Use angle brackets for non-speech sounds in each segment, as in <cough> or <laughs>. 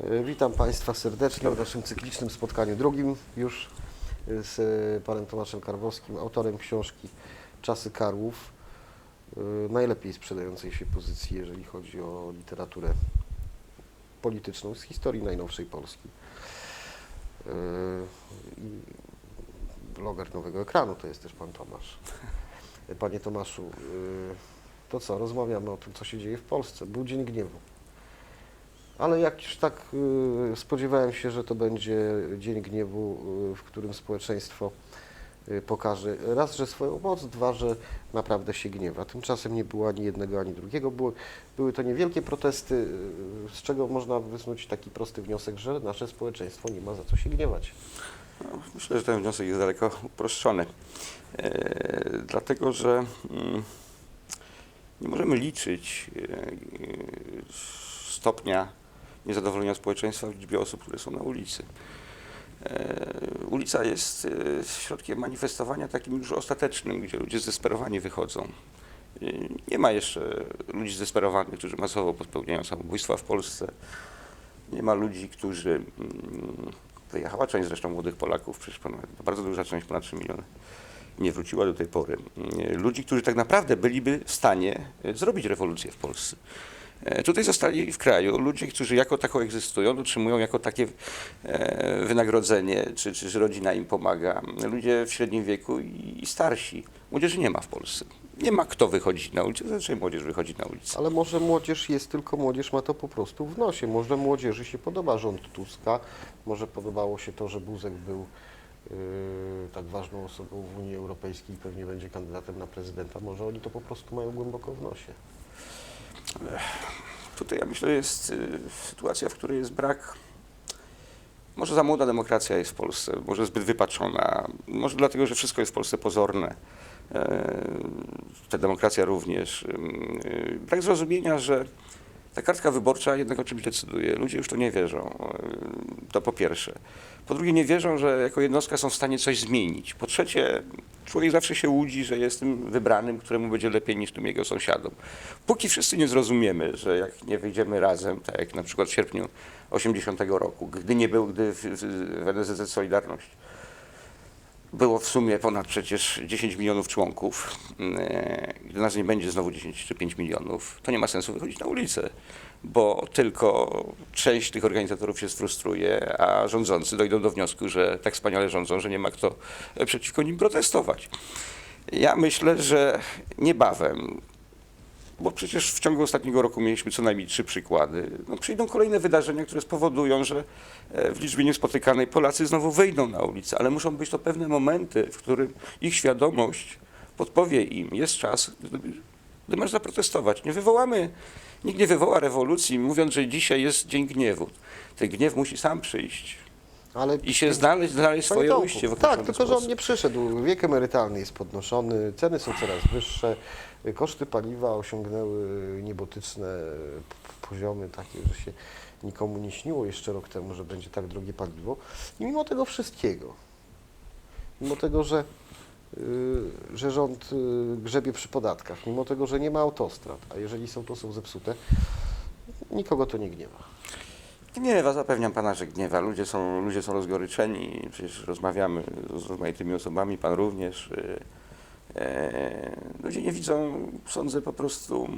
E, Witam Państwa serdecznie w naszym cyklicznym spotkaniu drugim już e, z e, panem Tomaszem Karwowskim, autorem książki Czasy Karłów, najlepiej sprzedającej się pozycji, jeżeli chodzi o literaturę polityczną z historii najnowszej Polski. Bloger Nowego Ekranu to jest też pan Tomasz. Panie Tomaszu, to co, rozmawiamy o tym, co się dzieje w Polsce. Był Dzień Gniewu. Ale jak tak y, spodziewałem się, że to będzie dzień gniewu, y, w którym społeczeństwo y, pokaże raz, że swoją moc, dwa, że naprawdę się gniewa. Tymczasem nie było ani jednego, ani drugiego. Były, były to niewielkie protesty, z czego można wysnuć taki prosty wniosek, że nasze społeczeństwo nie ma za co się gniewać. No, Myślę, że ten wniosek jest daleko uproszczony. E, dlatego, że mm, nie możemy liczyć e, stopnia niezadowolenia społeczeństwa w liczbie osób, które są na ulicy. E, ulica jest e, środkiem manifestowania takim już ostatecznym, gdzie ludzie zdesperowani wychodzą. E, Nie ma jeszcze ludzi zdesperowanych, którzy masowo popełniają samobójstwa w Polsce. Nie ma ludzi, którzy. mm, Wyjechała część zresztą młodych Polaków, przecież ponad, bardzo duża część, ponad 3 miliony, nie wróciła do tej pory. Ludzi, którzy tak naprawdę byliby w stanie zrobić rewolucję w Polsce. E, Tutaj zostali w kraju ludzie, którzy jako tako egzystują, otrzymują jako takie e, wynagrodzenie, czy, czy rodzina im pomaga. Ludzie w średnim wieku i, starsi. Młodzieży nie ma w Polsce. Nie ma kto wychodzić na ulicę, zazwyczaj młodzież wychodzi na ulicę. Ale może młodzież jest, tylko młodzież ma to po prostu w nosie. Może młodzieży się podoba rząd Tuska, może podobało się to, że Buzek był yy, tak ważną osobą w Unii Europejskiej i pewnie będzie kandydatem na prezydenta. Może oni to po prostu mają głęboko w nosie. Tutaj ja myślę jest y, sytuacja, w której jest brak. Może za młoda demokracja jest w Polsce, może zbyt wypaczona, może dlatego, że wszystko jest w Polsce pozorne. E, Ta demokracja również. Y, Brak zrozumienia, że ta kartka wyborcza jednak o czymś decyduje. Ludzie już to nie wierzą. To po pierwsze. Po drugie, nie wierzą, że jako jednostka są w stanie coś zmienić. Po trzecie, człowiek zawsze się łudzi, że jest tym wybranym, któremu będzie lepiej niż tym jego sąsiadom. Póki wszyscy nie zrozumiemy, że jak nie wyjdziemy razem, tak jak na przykład w sierpniu 80 roku, gdy nie był, gdy w, w, NSZZ Solidarność było w sumie ponad przecież 10 milionów członków. e, Gdy nas nie będzie znowu 10 czy 5 milionów, to nie ma sensu wychodzić na ulicę, bo tylko część tych organizatorów się sfrustruje, a rządzący dojdą do wniosku, że tak wspaniale rządzą, że nie ma kto przeciwko nim protestować. Ja myślę, że niebawem, bo przecież w ciągu ostatniego roku mieliśmy co najmniej trzy przykłady. No, przyjdą kolejne wydarzenia, które spowodują, że e, w liczbie niespotykanej Polacy znowu wyjdą na ulicę, ale muszą być to pewne momenty, w którym ich świadomość podpowie im, jest czas, gdy, gdy masz zaprotestować. Nie wywołamy, nikt nie wywoła rewolucji, mówiąc, że dzisiaj jest dzień gniewu. Ten gniew musi sam przyjść Ale i się znaleźć, znaleźć swoje Tomku, ujście w Tak, tylko że on sposób. nie przyszedł. Wiek emerytalny jest podnoszony, ceny są coraz wyższe, koszty paliwa osiągnęły niebotyczne poziomy takie, że się nikomu nie śniło jeszcze rok temu, że będzie tak drogie paliwo. I mimo tego wszystkiego, mimo tego, że, y, że rząd y, grzebie przy podatkach, mimo tego, że nie ma autostrad, a jeżeli są, to są zepsute, nikogo to nie gniewa. Gniewa, zapewniam pana, że gniewa. Ludzie są, ludzie są rozgoryczeni, przecież rozmawiamy z rozmaitymi osobami, pan również. y, E, ludzie nie widzą, sądzę po prostu,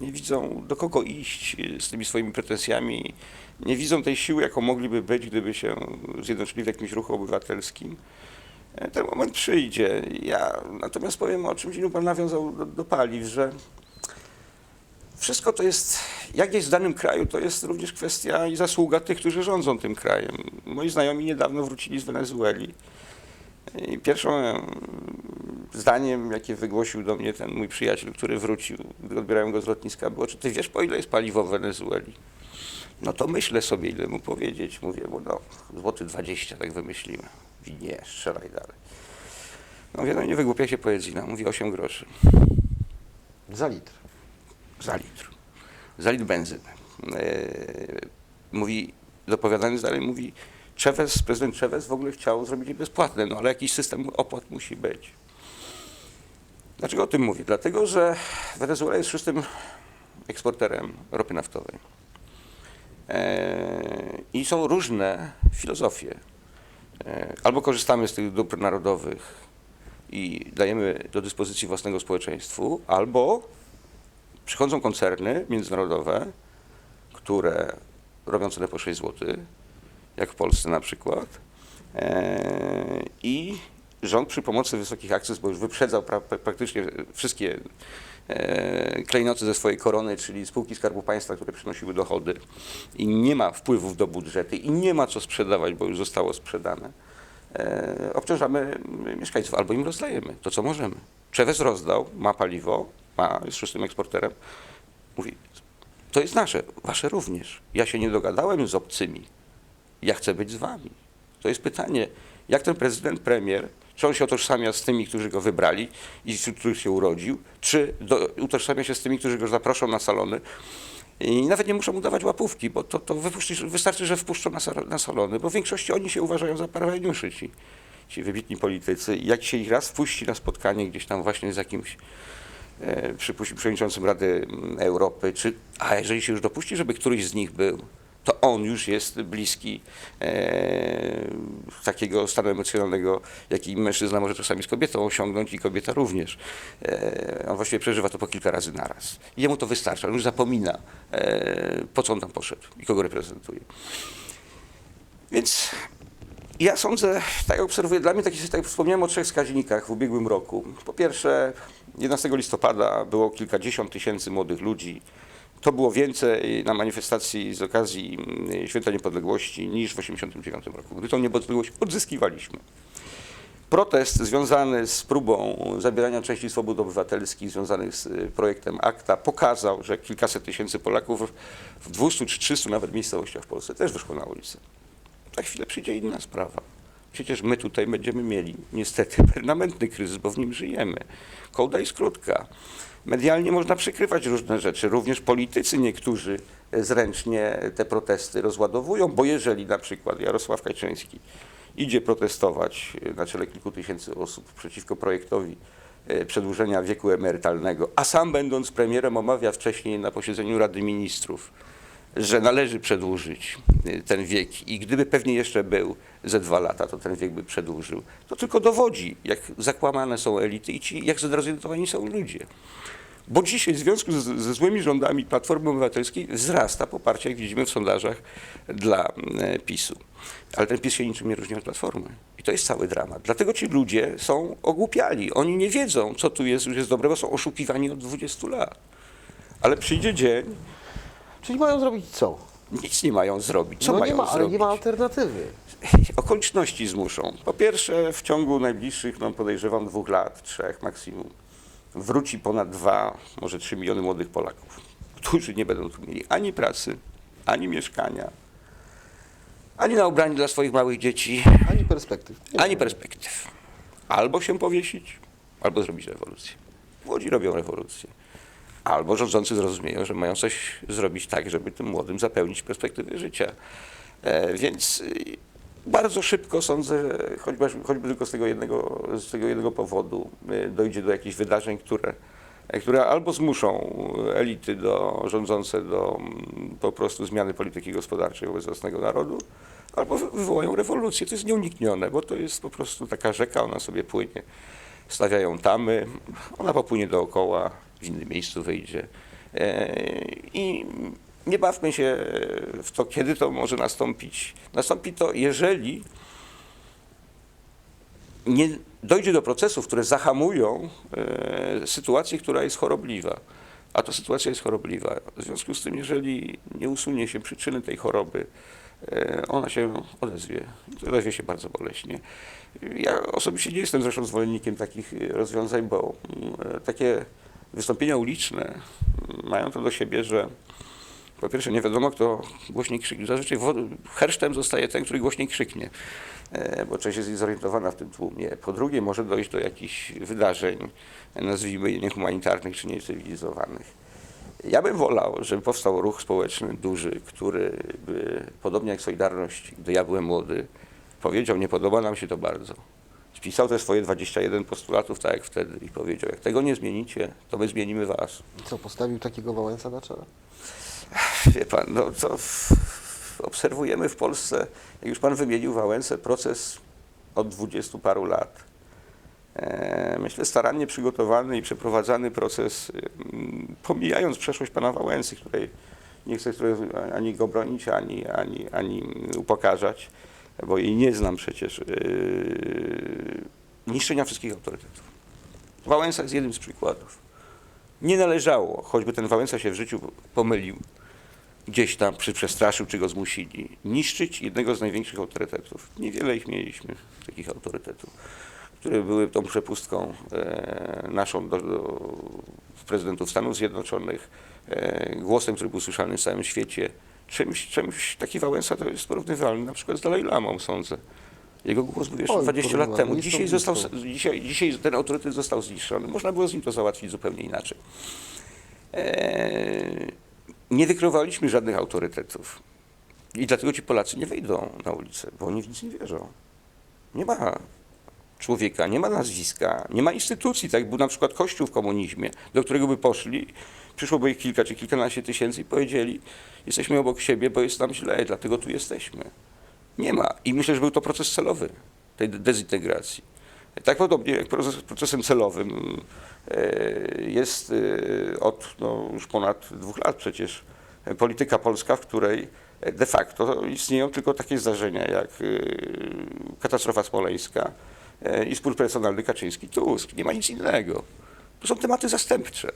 nie widzą do kogo iść y, z tymi swoimi pretensjami, nie widzą tej siły, jaką mogliby być, gdyby się zjednoczyli w jakimś ruchu obywatelskim. E, Ten moment przyjdzie. Ja natomiast powiem o czymś innym, pan nawiązał do, do paliw, że wszystko to jest, jak jest w danym kraju, to jest również kwestia i zasługa tych, którzy rządzą tym krajem. Moi znajomi niedawno wrócili z Wenezueli. I pierwszym em, zdaniem, jakie wygłosił do mnie ten mój przyjaciel, który wrócił, gdy odbierałem go z lotniska, było, czy ty wiesz, po ile jest paliwo w Wenezueli? No to myślę sobie, ile mu powiedzieć. Mówię, bo no, złoty 20, tak wymyśliłem. Mówi, nie, strzelaj dalej. No mówię, no nie wygłupiaj się, powiedz ile. Mówi 8 groszy Za litr. Za litr. Za litr benzyny. E, mówi, dopowiadając dalej, mówi, Chavez, prezydent Chavez w ogóle chciał zrobić je bezpłatne, no ale jakiś system opłat musi być. Dlaczego o tym mówię? Dlatego, że Wenezuela jest szóstym eksporterem ropy naftowej. E, I są różne filozofie. E, Albo korzystamy z tych dóbr narodowych i dajemy do dyspozycji własnego społeczeństwu, albo przychodzą koncerny międzynarodowe, które robią cenę po 6 zł, jak w Polsce na przykład, e, i rząd przy pomocy wysokich akcyz, bo już wyprzedzał pra, pra- praktycznie wszystkie e, klejnoty ze swojej korony, czyli spółki Skarbu Państwa, które przynosiły dochody i nie ma wpływów do budżetu i nie ma co sprzedawać, bo już zostało sprzedane, e, obciążamy mieszkańców albo im rozdajemy to, co możemy. Czewes rozdał, ma paliwo, ma, jest szóstym eksporterem, mówi, to jest nasze, wasze również. Ja się nie dogadałem z obcymi, ja chcę być z wami. To jest pytanie, jak ten prezydent, premier, czy on się utożsamia z tymi, którzy go wybrali i wśród których się urodził, czy do, utożsamia się z tymi, którzy go zaproszą na salony i nawet nie muszą mu dawać łapówki, bo to, to wystarczy, że wpuszczą na, na salony, bo w większości oni się uważają za parweniuszy, ci, ci wybitni politycy. Jak się ich raz wpuści na spotkanie gdzieś tam właśnie z jakimś e, przewodniczącym Rady mm, Europy, czy, a jeżeli się już dopuści, żeby któryś z nich był, to on już jest bliski e, takiego stanu emocjonalnego, jaki mężczyzna może czasami z kobietą osiągnąć i kobieta również. E, on właściwie przeżywa to po kilka razy naraz. I jemu to wystarcza, on już zapomina, e, po co on tam poszedł i kogo reprezentuje. Więc ja sądzę, tak jak obserwuję, dla mnie tak jak wspomniałem o trzech wskaźnikach w ubiegłym roku. Po pierwsze, 11 listopada było kilkadziesiąt tysięcy młodych ludzi. To było więcej na manifestacji z okazji mm, Święta Niepodległości niż w 1989 roku, gdy tą niepodległość odzyskiwaliśmy. Protest związany z próbą zabierania części swobód obywatelskich, związanych z y, projektem ACTA, pokazał, że kilkaset tysięcy Polaków w 200 czy 300 nawet miejscowościach w Polsce też wyszło na ulicę. Za chwilę przyjdzie inna sprawa. Przecież my tutaj będziemy mieli niestety permanentny kryzys, bo w nim żyjemy. Kołda jest krótka. Medialnie można przykrywać różne rzeczy. Również politycy niektórzy zręcznie te protesty rozładowują, bo jeżeli na przykład Jarosław Kaczyński idzie protestować na czele kilku tysięcy osób przeciwko projektowi e, przedłużenia wieku emerytalnego, a sam będąc premierem omawia wcześniej na posiedzeniu Rady Ministrów, że należy przedłużyć y, ten wiek i gdyby pewnie jeszcze był ze dwa lata, to ten wiek by przedłużył. To tylko dowodzi, jak zakłamane są elity i ci, jak zdezorientowani są ludzie. Bo dzisiaj w związku z, ze złymi rządami Platformy Obywatelskiej wzrasta poparcie, jak widzimy w sondażach, dla e, PiSu. Ale ten PiS się niczym nie różni od Platformy. I to jest cały dramat. Dlatego ci ludzie są ogłupiali. Oni nie wiedzą, co tu jest, już jest dobre, bo są oszukiwani od 20 lat. Ale przyjdzie dzień, Czyli mają zrobić co? nic nie mają zrobić. Co no mają nie ma, ale zrobić? nie ma alternatywy. <laughs> Okoliczności zmuszą. Po pierwsze, w ciągu najbliższych, no podejrzewam, dwóch lat, trzech maksimum, wróci ponad dwa, może trzy miliony młodych Polaków, którzy nie będą tu mieli ani pracy, ani mieszkania, ani na ubranie dla swoich małych dzieci, Ani perspektyw. Nie ani ma. perspektyw. Albo się powiesić, albo zrobić rewolucję. W Łodzi robią rewolucję. Albo rządzący zrozumieją, że mają coś zrobić tak, żeby tym młodym zapełnić perspektywy życia. E, więc y, bardzo szybko sądzę, choćby, choćby tylko z tego jednego, z tego jednego powodu y, dojdzie do jakichś wydarzeń, które, które albo zmuszą elity do, rządzące do mm, po prostu zmiany polityki gospodarczej wobec własnego narodu, albo wy- wywołają rewolucję. To jest nieuniknione, bo to jest po prostu taka rzeka, ona sobie płynie. Stawiają tamy, ona popłynie dookoła, w innym miejscu wyjdzie. E, I nie bawmy się w to, kiedy to może nastąpić. Nastąpi to, jeżeli nie dojdzie do procesów, które zahamują e, sytuację, która jest chorobliwa. A to sytuacja jest chorobliwa. W związku z tym, jeżeli nie usunie się przyczyny tej choroby, e, ona się odezwie. Odezwie się bardzo boleśnie. Ja osobiście nie jestem zresztą zwolennikiem takich rozwiązań, bo mm, takie wystąpienia uliczne mają to do siebie, że po pierwsze, nie wiadomo, kto głośniej krzyknie. Zazwyczaj hersztem zostaje ten, który głośniej krzyknie, e, bo część jest zorientowana w tym tłumie. Po drugie, może dojść do jakichś wydarzeń, nazwijmy je niehumanitarnych czy niecywilizowanych. Ja bym wolał, żeby powstał ruch społeczny duży, który by, podobnie jak Solidarność, gdy ja byłem młody, powiedział, nie podoba nam się to bardzo. Spisał te swoje 21 postulatów, tak jak wtedy, i powiedział, jak tego nie zmienicie, to my zmienimy was. Co, postawił takiego Wałęsa na czele? Wie pan, no to w- obserwujemy w Polsce, jak już Pan wymienił Wałęsę, proces od dwudziestu paru lat. E, Myślę, starannie przygotowany i przeprowadzany proces, mm, pomijając przeszłość Pana Wałęsy, której nie chcę której ani go bronić, ani, ani, ani upokarzać, bo jej nie znam przecież, yy, niszczenia wszystkich autorytetów. Wałęsa jest jednym z przykładów. Nie należało, choćby ten Wałęsa się w życiu pomylił, gdzieś tam przy przestraszył, czy go zmusili, niszczyć jednego z największych autorytetów. Niewiele ich mieliśmy, takich autorytetów, które były tą przepustką e, naszą do, do prezydentów Stanów Zjednoczonych, e, głosem, który był słyszalny w całym świecie. Czymś, czymś taki Wałęsa to jest porównywalny na przykład z Dalai Lamą, sądzę. Jego głos był jeszcze Oj, 20 lat temu. Dzisiaj, został, dzisiaj, dzisiaj ten autorytet został zniszczony. Można było z nim to załatwić zupełnie inaczej. Eee, nie wykrywaliśmy żadnych autorytetów. I dlatego ci Polacy nie wyjdą na ulicę, bo oni w nic nie wierzą. Nie ma człowieka, nie ma nazwiska, nie ma instytucji, tak jak był na przykład Kościół w komunizmie, do którego by poszli, przyszłoby ich kilka czy kilkanaście tysięcy i powiedzieli, jesteśmy obok siebie, bo jest nam źle, dlatego tu jesteśmy. Nie ma. I myślę, że był to proces celowy tej de- dezintegracji. Tak podobnie jak proces, procesem celowym e, jest e, od no, już ponad dwóch lat przecież e, polityka polska, w której de facto istnieją tylko takie zdarzenia jak katastrofa smoleńska i spór personalny Kaczyński-Tusk. Nie ma nic innego. To są tematy zastępcze.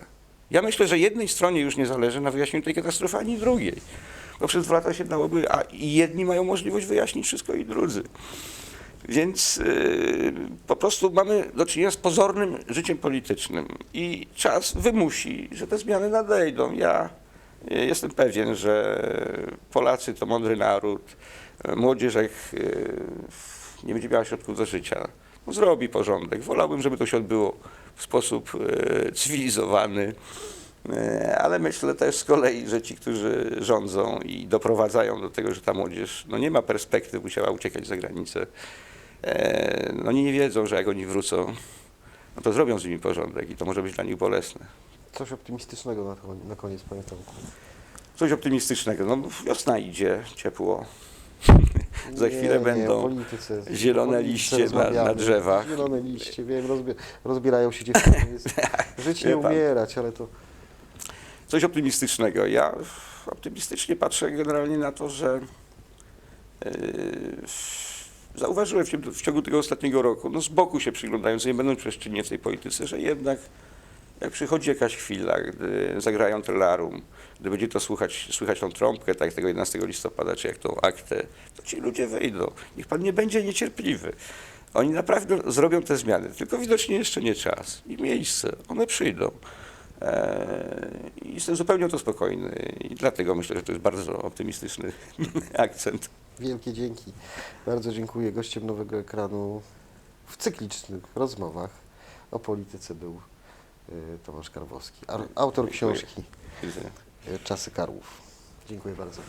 Ja myślę, że jednej stronie już nie zależy na wyjaśnieniu tej katastrofy, ani drugiej. Bo przez dwa lata się dałoby, a jedni mają możliwość wyjaśnić wszystko i drudzy. Więc yy, po prostu mamy do czynienia z pozornym życiem politycznym i czas wymusi, że te zmiany nadejdą. Ja yy, jestem pewien, że Polacy to mądry naród, yy, młodzież jak yy, nie będzie miała środków do życia, zrobi porządek. Wolałbym, żeby to się odbyło w sposób yy, cywilizowany. E, Ale myślę też z kolei, że ci, którzy rządzą i doprowadzają do tego, że ta młodzież no nie ma perspektyw, musiała uciekać za granicę, e, no oni nie wiedzą, że jak oni wrócą, no to zrobią z nimi porządek i to może być dla nich bolesne. Coś optymistycznego na, na koniec, panie Tomku. Coś optymistycznego. No wiosna idzie, ciepło. <laughs> Za chwilę Nie, będą o polityce. zielone liście na- na drzewach. Zielone liście, wiem, rozbie, rozbierają się dziewczyny. <laughs> Żyć nie umierać, ale to Coś optymistycznego. Ja optymistycznie patrzę generalnie na to, że yy, zauważyłem w, ciągu- w ciągu tego ostatniego roku, no z boku się przyglądając, nie będąc przeszczynnie w tej polityce, że jednak jak przychodzi jakaś chwila, gdy zagrają trelarum, gdy będzie to słuchać, słychać tą trąbkę, tak tego 11 listopada, czy jak tą aktę, to ci ludzie wyjdą. Niech pan nie będzie niecierpliwy. Oni naprawdę zrobią te zmiany, tylko widocznie jeszcze nie czas i miejsce. One przyjdą. Eee, I jestem zupełnie o to spokojny i dlatego myślę, że to jest bardzo optymistyczny <laughs> akcent. wielkie dzięki. Bardzo dziękuję. Gościem nowego ekranu w cyklicznych rozmowach o polityce był Tomasz Karwowski, ar- autor książki y, Czasy Karłów. Dziękuję bardzo.